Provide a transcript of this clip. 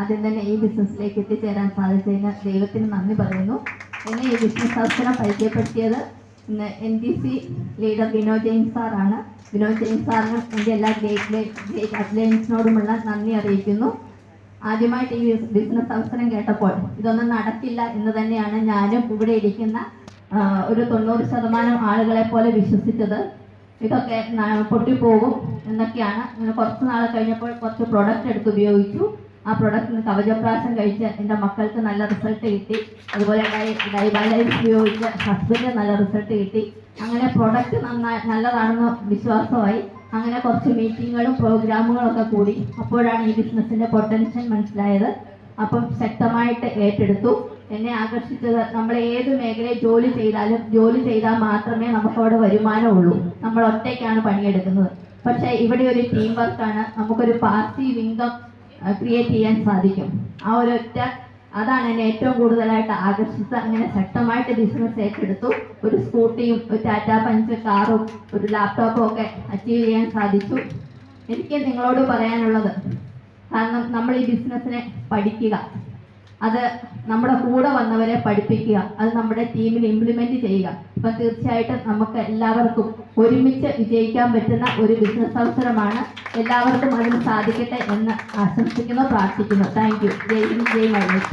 ആദ്യം തന്നെ ഈ ബിസിനസ്സിലേക്ക് എത്തിച്ചേരാൻ സാധിച്ചതിന് ദൈവത്തിന് നന്ദി പറയുന്നു. എന്നെ ഈ ബിസിനസ് അവസരം പരിചയപ്പെടുത്തിയത് ഇന്ന് N D C leader Vinod Jain സാറാണ്. വിനോദ് ജെയിൻ സാറിനും എന്റെ എല്ലാ ഗ്രേറ്റ് ഗ്രേറ്റ് അത്ലയൻസിനോടുമുള്ള നന്ദി അറിയിക്കുന്നു. ആദ്യമായിട്ട് ഈ ബിസിനസ് അവസരം കേട്ടപ്പോൾ ഇതൊന്നും നടക്കില്ല എന്ന് തന്നെയാണ് ഞാനും ഇവിടെ ഇരിക്കുന്ന ഒരു തൊണ്ണൂറ് ശതമാനം ആളുകളെ പോലെ വിശ്വസിച്ചത്. ഇതൊക്കെ പൊട്ടിപ്പോകും എന്നൊക്കെയാണ്. കുറച്ച് നാൾ കഴിഞ്ഞപ്പോൾ കുറച്ച് പ്രൊഡക്റ്റ് എടുത്ത് ഉപയോഗിച്ചു. ആ പ്രൊഡക്റ്റിന് കവചപ്രാസം കഴിച്ച് എന്റെ മക്കൾക്ക് നല്ല റിസൾട്ട് കിട്ടി. അതുപോലെ ഡൈബാലൈസ് ഉപയോഗിച്ച് ഹസ്ബൻഡ് നല്ല റിസൾട്ട് കിട്ടി. അങ്ങനെ പ്രൊഡക്റ്റ് നന്നായി നല്ലതാണെന്ന് വിശ്വാസമായി. അങ്ങനെ കുറച്ച് മീറ്റിങ്ങുകളും പ്രോഗ്രാമുകളും ഒക്കെ കൂടി. അപ്പോഴാണ് ഈ ബിസിനസ്സിന്റെ പൊട്ടൻഷ്യൽ മനസ്സിലായത്. അപ്പം ശക്തമായിട്ട് ഏറ്റെടുത്തു. എന്നെ ആകർഷിച്ചത് നമ്മൾ ഏത് മേഖലയിൽ ജോലി ചെയ്താലും ജോലി ചെയ്താൽ മാത്രമേ നമുക്കവിടെ വരുമാനമുള്ളൂ. നമ്മൾ ഒറ്റയ്ക്കാണ് പണിയെടുക്കുന്നത്. പക്ഷേ ഇവിടെ ഒരു ടീം വർക്കാണ് നമുക്കൊരു പാർട്ടി ഇൻകം ക്രിയേറ്റ് ചെയ്യാൻ സാധിക്കും. ആ ഒരൊറ്റ അതാണ് എന്നെ ഏറ്റവും കൂടുതലായിട്ട് ആകർഷിച്ചത്. അങ്ങനെ ശക്തമായിട്ട് ബിസിനസ് ഏറ്റെടുത്തു. ഒരു സ്കൂട്ടിയും ഒരു ടാറ്റ പഞ്ച് കാറും ഒരു ലാപ്ടോപ്പും ഒക്കെ അച്ചീവ് ചെയ്യാൻ സാധിച്ചു. എനിക്ക് നിങ്ങളോട് പറയാനുള്ളത് കാരണം നമ്മൾ ഈ ബിസിനസ്സിനെ പഠിക്കുക. അത് നമ്മുടെ കൂടെ വന്നവരെ പഠിപ്പിക്കുക. അത് നമ്മുടെ ടീമിൽ ഇംപ്ലിമെന്റ് ചെയ്യുക. അപ്പം തീർച്ചയായിട്ടും നമുക്ക് എല്ലാവർക്കും ഒരുമിച്ച് വിജയിക്കാൻ പറ്റുന്ന ഒരു ബിസിനസ് അവസരമാണ് എല്ലാവർക്കും അതിന് സാധിക്കട്ടെ എന്ന് ആശംസിക്കുന്നു പ്രാർത്ഥിക്കുന്നു. താങ്ക് യു ജയ് ജയ് മൈനസ്